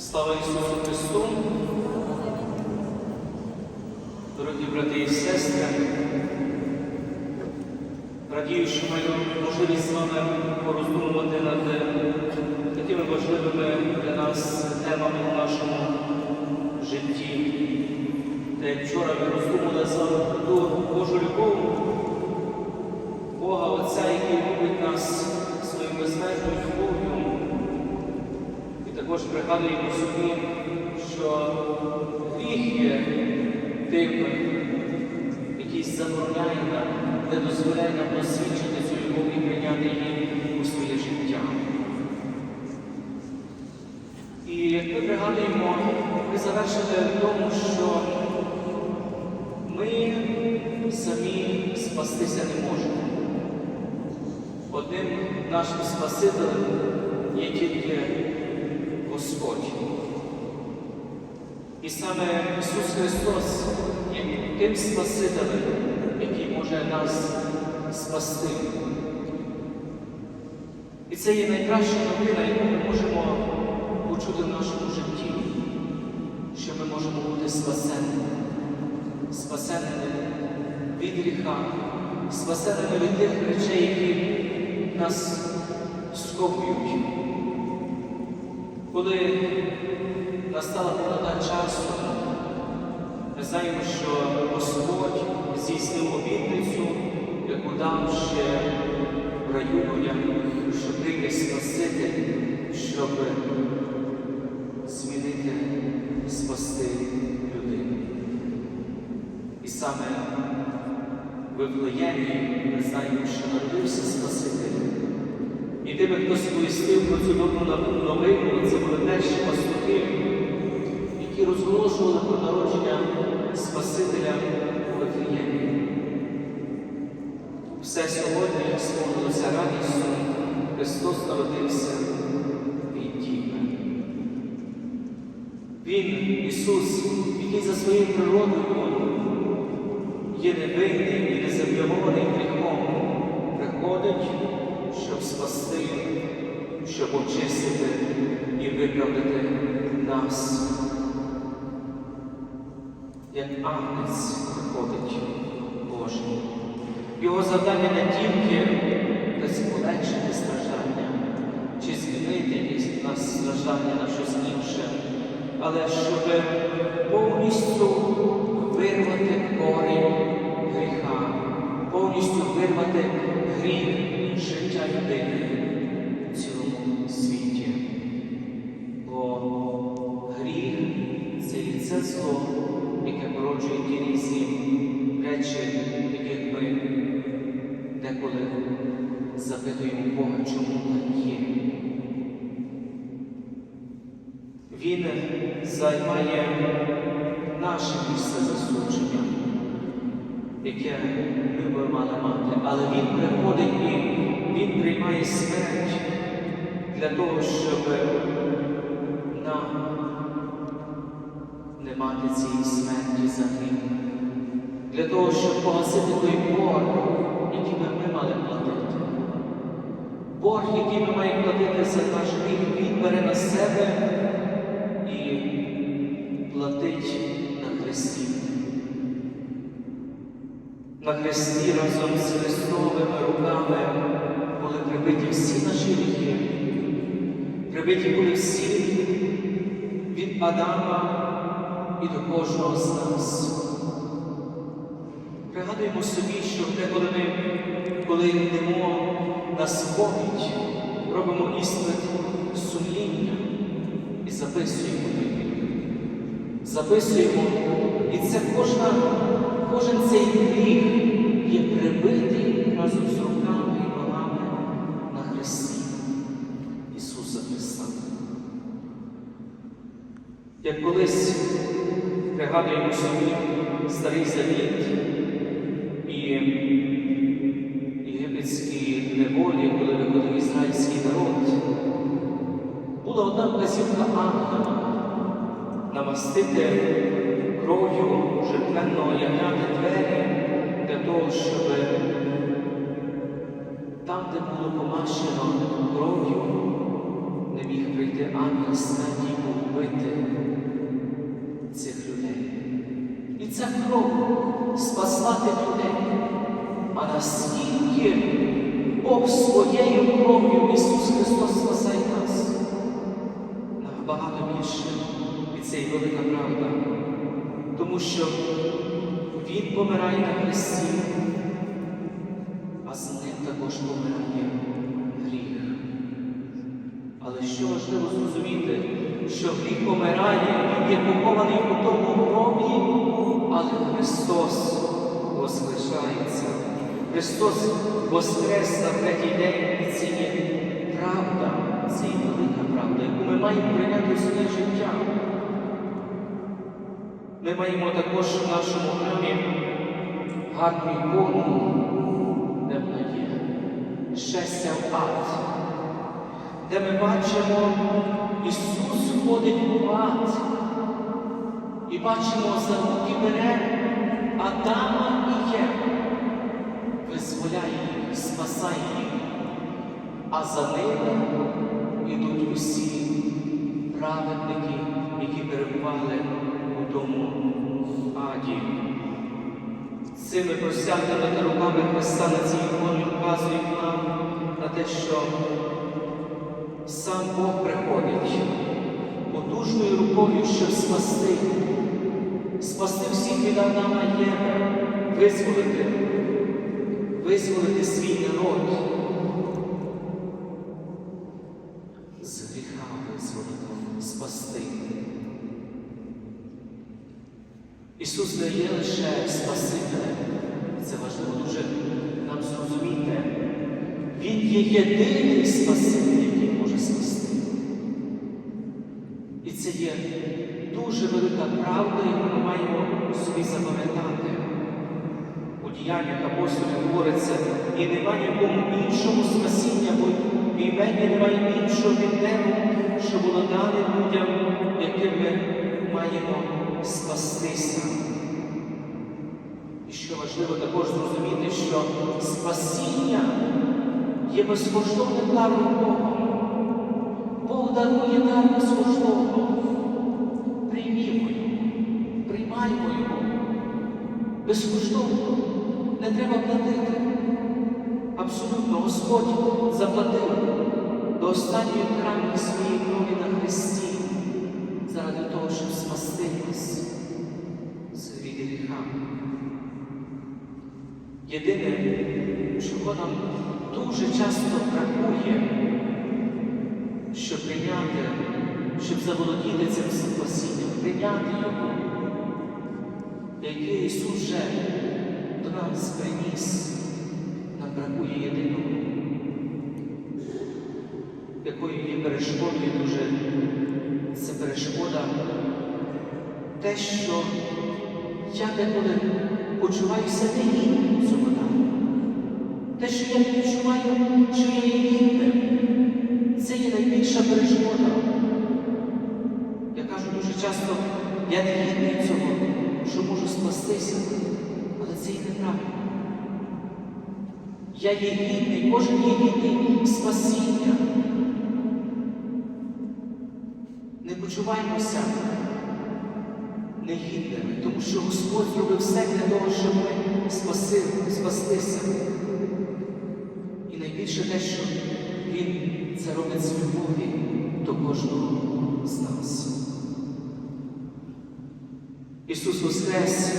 Слава Ісусу Христу! Дорогі брати і сестри, радію, що маю можливість з вами пороздумувати над такими важливими для нас темами у нашому житті. Та як вчора ми роздумували про Божу любов, Бога Отця, який любить нас своєю безмежною любов'ю. Також пригадуємо собі, що гріх є тим, який забороняє нам, не дозволяє нам досвідчити цю любов і прийняти її у своє життя. І ми пригадуємо, ми завершили в тому, що ми самі спастися не можемо. Одним нашим Спасителем є тільки Господь. І саме Ісус Христос є тим Спасителем, який може нас спасти. І це є найкраща новина, яку ми можемо почути в нашому житті, що ми можемо бути спасеними, спасеними від гріха, спасеними від тих речей, які нас сковують. Коли настала повнота часу, ми знаємо, що Господь здійснив обітницю, яку дав ще в раю людям, що прийде Спаситель, щоб змінити, спасти людину. І саме в Вифлеємі ми знаємо, що народився Спаситель. І тими, хто сповістив про цю добру новину, це були перші пастухи, які розголошували про народження Спасителя у Вифлеємі. Все сьогодні сповнилося радістю, Христос народився від Діви. Він, Ісус, який за своєю природою є невинний і незаблямований і нас. Як агнець приходить Божий. Його завдання не тільки десь полегшити страждання, чи змінити нас страждання на щось інше, але щоб повністю вирвати корінь гріха, повністю вирвати гріх життя людини деколи запитуємо Бога, чому так є. Він займає наше місце засудження, яке ми би мали мати, але Він приходить і Він приймає смерть для того, щоб нам не мати цієї смерті за гріх. Для того, щоб погасити той борг, який ми мали платити. Борг, який ми маємо платити за наш гріх, Він бере на себе і платить на Христі. На Христі разом з Христовими руками були прибиті всі наші гріхи. Прибиті були всі від Адама і до кожного з нас. Пригадуємо собі, що деколи ми, коли йдемо на сповідь, робимо іспит сумління і записуємо їх. Записуємо, і це кожна, кожен цей гріх є прибитий разом з руками і ногами на Христі Ісуса Христа. Як колись пригадуємо собі старий завіт одна вказівка ангела намастити кров'ю жертвенного ягняти двері для того, щоб там, де було помащено кров'ю, не міг прийти ангел смерті і був цих людей. І ця кров спасла тих людей. А наскільки Бог своєю кров'ю Ісус Христос більше. І це велика правда. Тому що Він помирає на Христі, а з ним також помирає гріх. Але що важливо зрозуміти, що гріх помирає, він є похований у тому гробі, але Христос воскрешається. Христос воскрес на третій день, і це правда, це є велика правда, яку ми маємо прийняти в своє життя. Ми маємо також в нашому храмі гарну ікону, де вона є, щастя в ад, де ми бачимо, Ісус ходить у ад. І бачимо за руки бере Адама і Єву, визволяє їх, спасає їх, а за ними йдуть усі праведники, які перебували у тому аді. Цими простягнутими руками Христа на цій іконі вказують нам на те, що сам Бог приходить потужною рукою, щоб спасти, спасти всіх від Адама і визволити, визволити свій народ. З гріха визволити, спасти. Ісус не є лише Спасителем, це важливо дуже нам зрозуміти. Він є єдиний Спаситель, який може спасти. І це є дуже велика правда, яку ми маємо собі запам'ятати. У діяннях апостолів говориться, і нема нікому іншому спасіння, бо в імені немає іншого віднему, що дане людям, яким ми маємо спастися. І що важливо також зрозуміти, що спасіння є безкоштовним даром Бога. Бог дарує дар безкоштовно. Приймімо його, приймаймо його. Безкоштовно. Не треба платити. Абсолютно Господь заплатив до останньої краплі своєї крові на Христі заради того, щоб спасти нас з від гріха. Єдине, чого нам дуже часто бракує, щоб прийняти, щоб заволодіти цим спасінням, прийняти його, яке Ісус вже до нас приніс, нам бракує єдиного, якою є перешкодою дуже це перешкода, те, що я деколи почуваюся негідним цього дару. Те, що я не відчуваю, що я є гідним, це є найбільша перешкода. Я кажу дуже часто, я не гідний цього, що можу спастися, але це є неправильно. Я є гідний, кожен є гідний спасіння. Не почуваймося негідними, тому що Господь зробив все для того, щоб ми спаси, спастися. І найбільше те, що Він це робить з любові до кожного з нас. Ісус Воскрес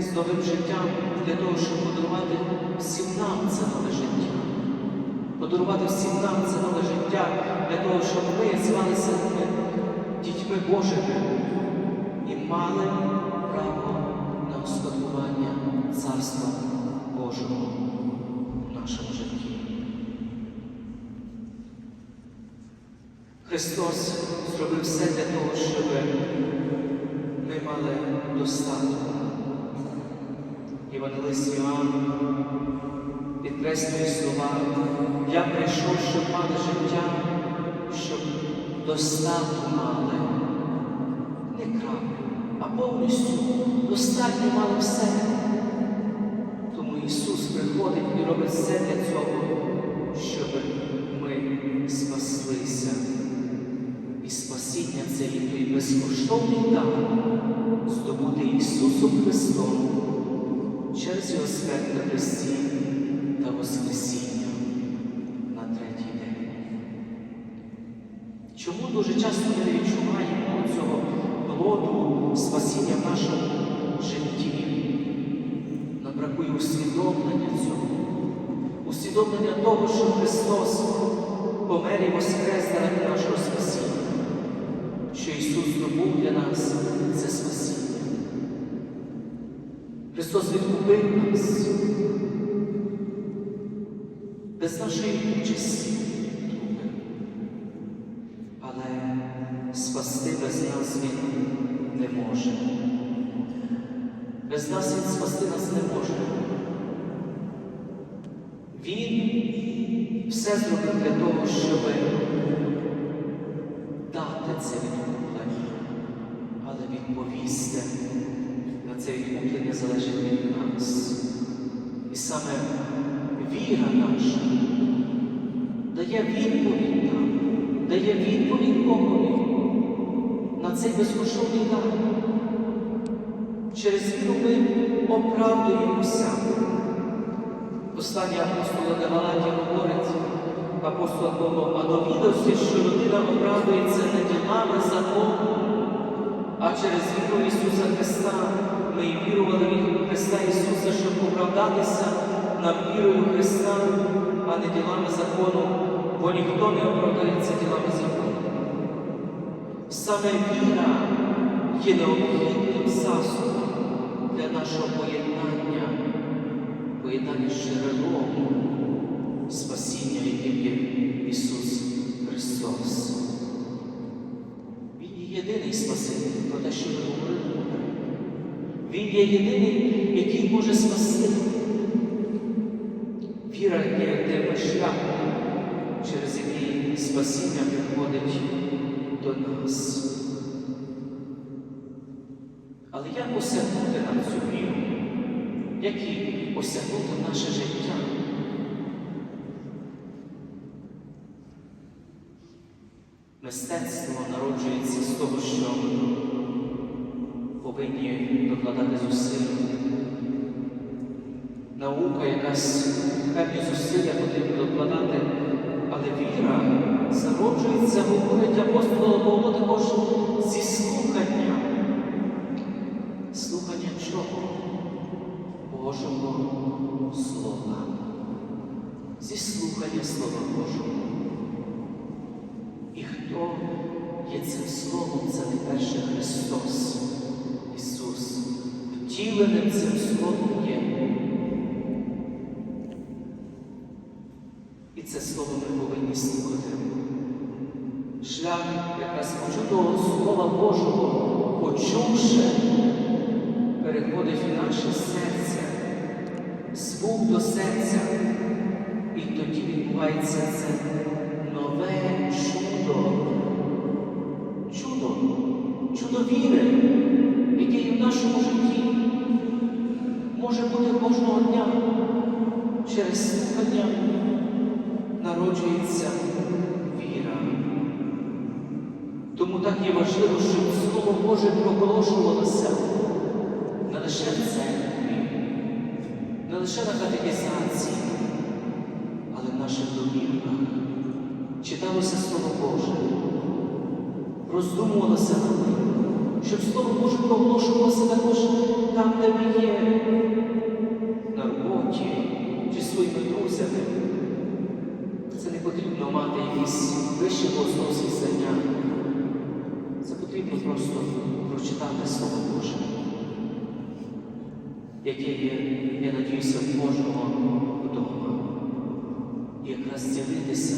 із новим життям для того, щоб подарувати всім нам це нове життя. Подарувати всім нам це нове життя для того, щоб ми звалися дітьми Божими і мали право на успадкування Царства Божого в нашому житті. Христос зробив все для того, щоб ми мали достаток. Євангелист Іоанн підкреслює слова, я прийшов, щоб мати життя, щоб достатку мали. Краплю, а повністю достатньо мали все. Тому Ісус приходить і робить все для цього, щоб ми спаслися і. Спасіння це є той безкоштовний дар, здобути Ісусом Христом через Його смерть на Христі та Воскресіння на третій день. Чому дуже часто ми не відчуваємо цього плоду спасіння в нашому житті? Нам бракує усвідомлення цього, усвідомлення того, що Христос помер і воскрес заради нашого спасіння, що Ісус здобув для нас це спасіння. Христос відкупив нас без нашої участі. Але спасти без нас Він може. Без нас Він спасти нас не може. Він все зробив для того, щоб дати це відкуплення, але відповісти на це відкуплення залежить від нас. І саме віра наша дає відповідь нам, дає відповідь Богові цей безкоштовний дар. Через віру ми оправдуємося. Послання апостола до говорить апостол Павло, а довідався, що людина оправдується не ділами закону, а через віру Ісуса Христа. Ми й вірували в Христа Ісуса, щоб оправдатися нам вірою Христа, а не ділами закону, бо ніхто не оправдається ділами закону. Саме віра є необхідним засобом для нашого поєднання, поєднання з спасіння, яким є Ісус Христос. Він є єдиний Спаситель, про те, що ми говорили. Він є єдиний, який може спасти. Віра є тим шляхом, через який спасіння приходить до нас. Але як осягнути нам цю віру? Як її осягнути наше життя? Мистецтво народжується з того, що повинні докладати зусиль. Наука якась певні зусилля потрібно докладати, але віра зароджується, говорить апостол Павло також зі слухання. Слухання чого? Божого Слова. Зі слухання Слова Божого. І хто є цим Словом, це найперше Христос, Ісус. Втіленим цим Словом є. І це слово ми повинні слухати. Шлях якраз почутого Слова Божого, почувши, переходить в наше серце, звук до серця, і тоді відбувається це нове чудо. Чудо, чудо віри, яке є в нашому житті. Може бути кожного дня. Через слухання народжується є важливо, щоб Слово Боже проголошувалося не лише в церкві, не лише на катехізації, але в наших домівках. Читалося Слово Боже, роздумувалося над ним, щоб Слово Боже проголошувалося також там, де ми є, на роботі чи своїми друзями. Це не потрібно мати якісь вищі богословські знання. Просто прочитати Слово Боже, яке є, я надіюся, в кожного вдома. І якраз ділитися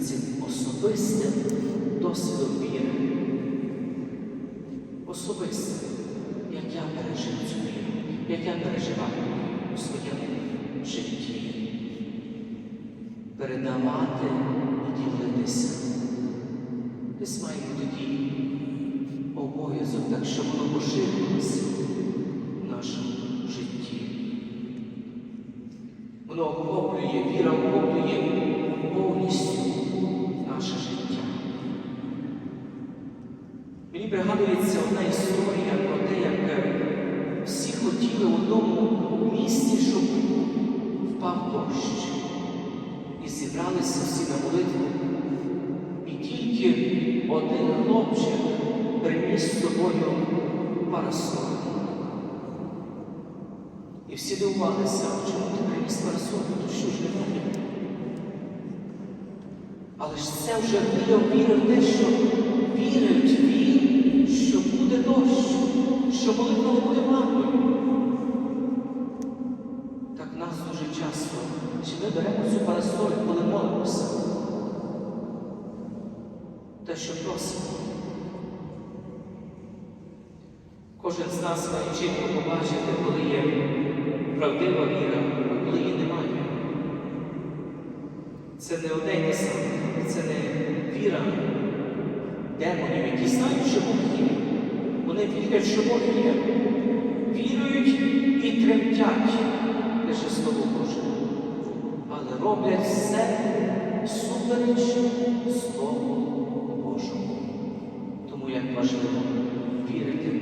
цим особистим досвідом віри. Особисто, як я пережив цю віру, як я переживав у своєму житті передавати і ділитися. Десь має бути такий обов'язок, так щоб воно поширилося в нашому житті. Воно охоплює, віра охоплює повністю наше життя. Мені пригадується одна історія про те, як е, всі хотіли в одному місці, щоб впав дощ. І зібралися всі на молитву. І тільки один хлопчик приніс з собою парасоль. І всі дивувалися, чому ти приніс парасоль, то що ж немає? Але ж це вже вірив, те, що вірить він, що буде дощ, що молитва буде марною. Так нас дуже часто, чи ми беремо цю парасоль, коли молимося, те, що просимо. Кожен з нас має чітко побачити, коли є правдива віра, а коли її немає. Це не одне саме, це не віра демонів, які знають, що Бог є. Вони вірять, що Бог є. Вірують і тремтять лише Слово Боже. Але роблять все супереч Слову Божому. Тому як важливо вірити,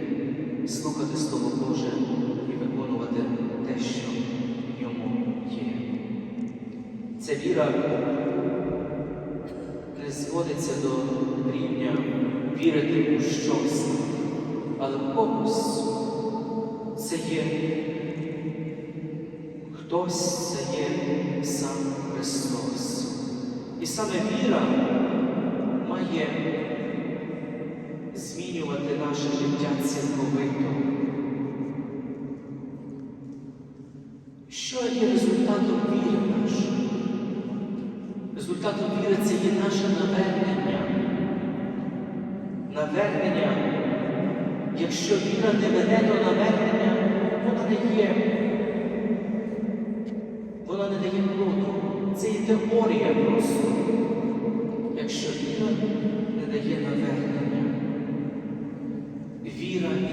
слухати Слово Боже і виконувати те, що в ньому є. Ця віра не зводиться до рівня вірити у щось, але в когось це є хтось, це є сам Христос. І саме віра має наше життя цілковито. Що є результатом віри нашої? Результатом віри це є наше навернення. Навернення, якщо віра не веде до навернення, вона не є, вона не дає плоду. Це є теорія просто. Якщо віра не дає навернення.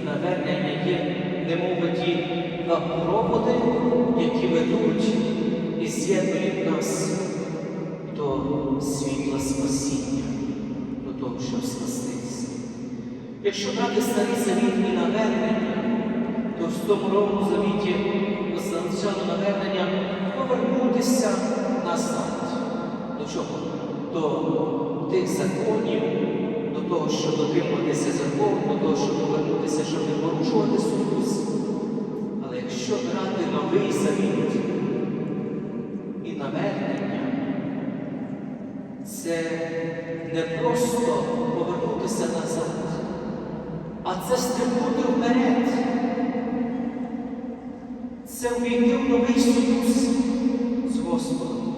Навернення є, немов ті проводи, які ведуть і з'єднують нас до світла спасіння, до того, щоб спастися. Якщо брати старий завіт і навернення, то в тому новому завіті означало навернення повернутися назад. До чого? До тих законів, до того, щоб дотримуватися закону, до того, щоб повернутися, щоб не порушувати союз. Але якщо брати новий завіт і навернення, це не просто повернутися назад, а це стрибнути вперед. Це увійти в новий союз з Господом,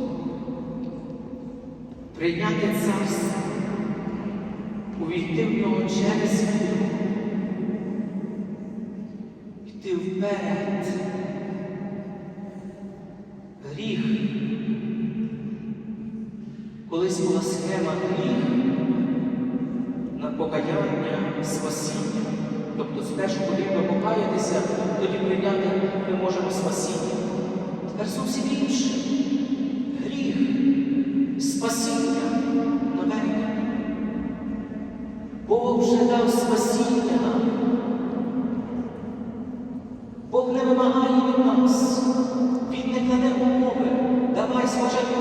прийняти царство, увійти в нього через віру, вперед. Гріх. Колись була схема гріх на покаяння спасіння. Тобто спершу потрібно покаятися, тоді прийняти ми можемо спасіння. Тепер зовсім інше. Гріх, спасіння, навернення. Бог вже дав спасіння нам. Бог не вимагає від нас. Він не кладе умови. Давай спочатку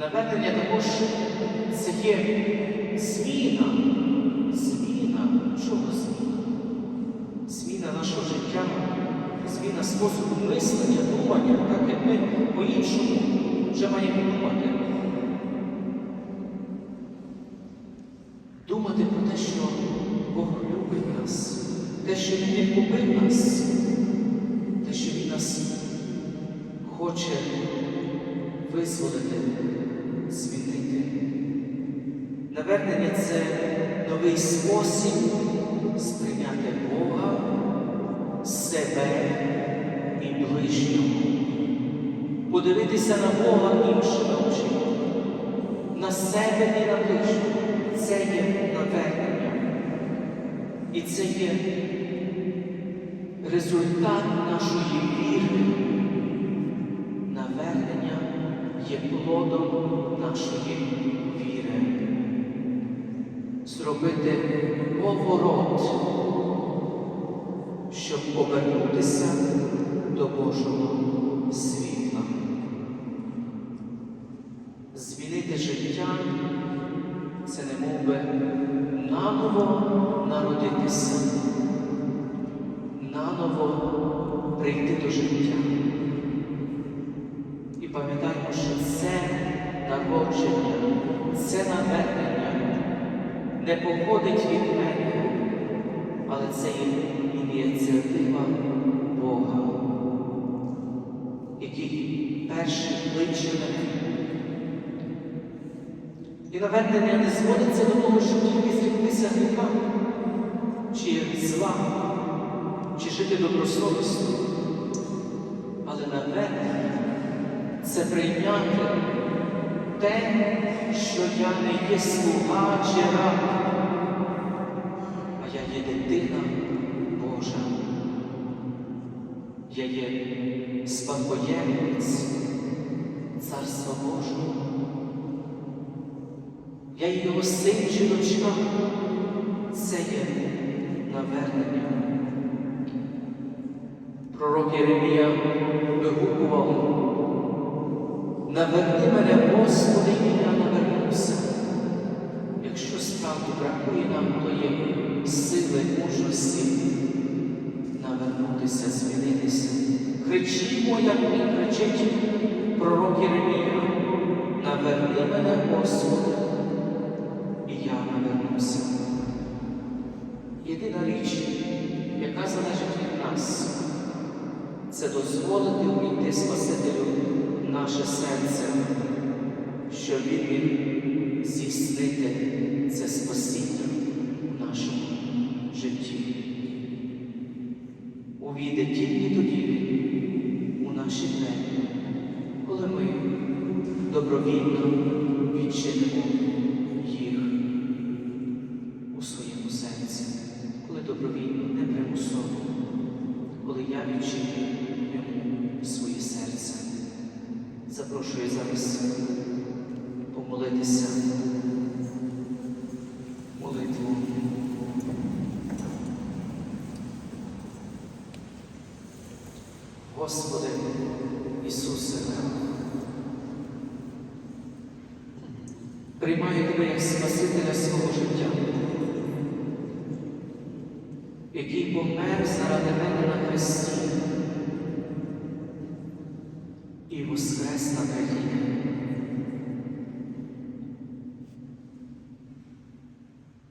Навернення також це є зміна. Зміна. Чого зміна? Зміна нашого життя, зміна способу мислення, думання, так як ми по-іншому вже маємо думати. Думати про те, що Бог любить нас, те, що Він відкупив нас, те, що Він нас хоче визволити. Навернення це новий спосіб сприйняти Бога, себе подивитися на Бога іншими очима, на себе і на ближнього. Це є навернення. І це є результат нашої віри. Навернення є плодом нашої віри. Зробити поворот, щоб повернутися до Божого світла. Змінити життя це не мов би наново народитися, наново прийти до життя. І пам'ятаємо, що це народження, це навернення не походить від мене, але це ініціатива Бога, який перший кличе мене. І навернення не зводиться до того, щоб тільки зріктися гріха, чи зла, чи жити добросовісно. Але навернення це прийняти те, що я не є слуга чи раб, а я є дитина Божа. Я є спадкоємець Царства Божого. Я є його син чи дочка. Це є навернення. Пророк Єремія вигукував, наверни мене, Господи, і я навернуся. Якщо справді бракує нам тої сили, мужності навернутися, змінитися. Кричімо, як і кричить пророк Єремія, наверни мене, Господи, і я навернуся. Єдина річ, яка залежить від нас, це дозволити увійти Спасителю наше серце, щоб Він міг здійснити це спасіння в нашому житті. Увійде тільки тоді у наші двері, коли ми добровільно відчинимо їх у своєму серці, коли добровільно, не примусово, коли я відчиню Запрошую зараз помолитися молитву. Господи Ісусе, приймаю Тебе як Спасителя свого життя, який помер заради мене на хресті і день.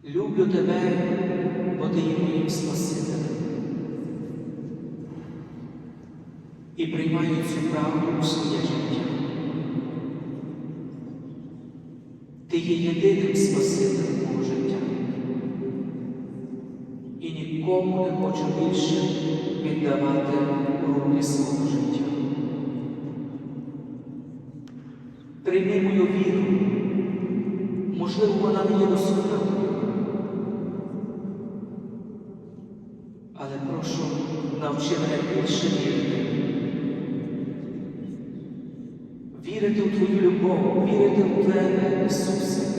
Люблю Тебе, бо Ти є моїм Спасителем. І приймаю цю правду у своє життя. Ти є єдиним Спасителем мого життя. І нікому не хочу більше віддавати руки свого життя. Прийми мою віру, можливо, вона не є. Але прошу, навчи мене більше вірити. Вірити у Твою любов, вірити в Тебе, Ісусе,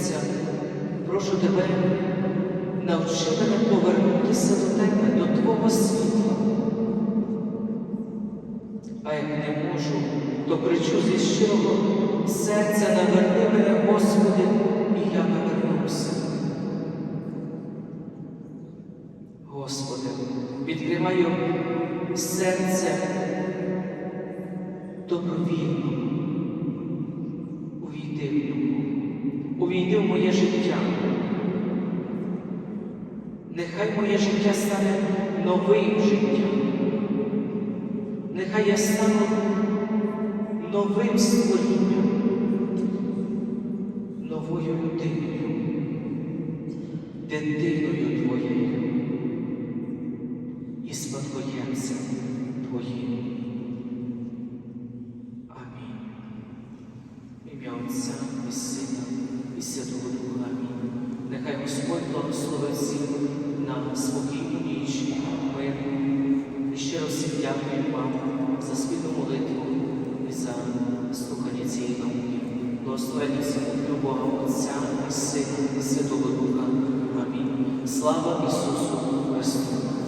серця, прошу Тебе, навчи мене повернутися до Тебе, до Твого світла. А як не можу, то кричу зі щирого серця, наверни мене, Господи, і я навернуся. Господи, відкриваю серце добровільно. Увійди в нього, увійди в моє життя. Нехай моє життя стане новим життям. Нехай я стану новим створінням, новою людиною, дитиною Твоєю і спадкоємцем Твоїм. Амінь. Ім'я Отця і Сина і Святого Духа. Амінь. Нехай Господь благословить всіх на спокійну ніч, мирну. І щиро всім дякую вам за спільну молитву і за слухання цієї науки. Благословення всього Бога Отця і Сина і Святого Духа. Амінь. Слава Ісусу Христу!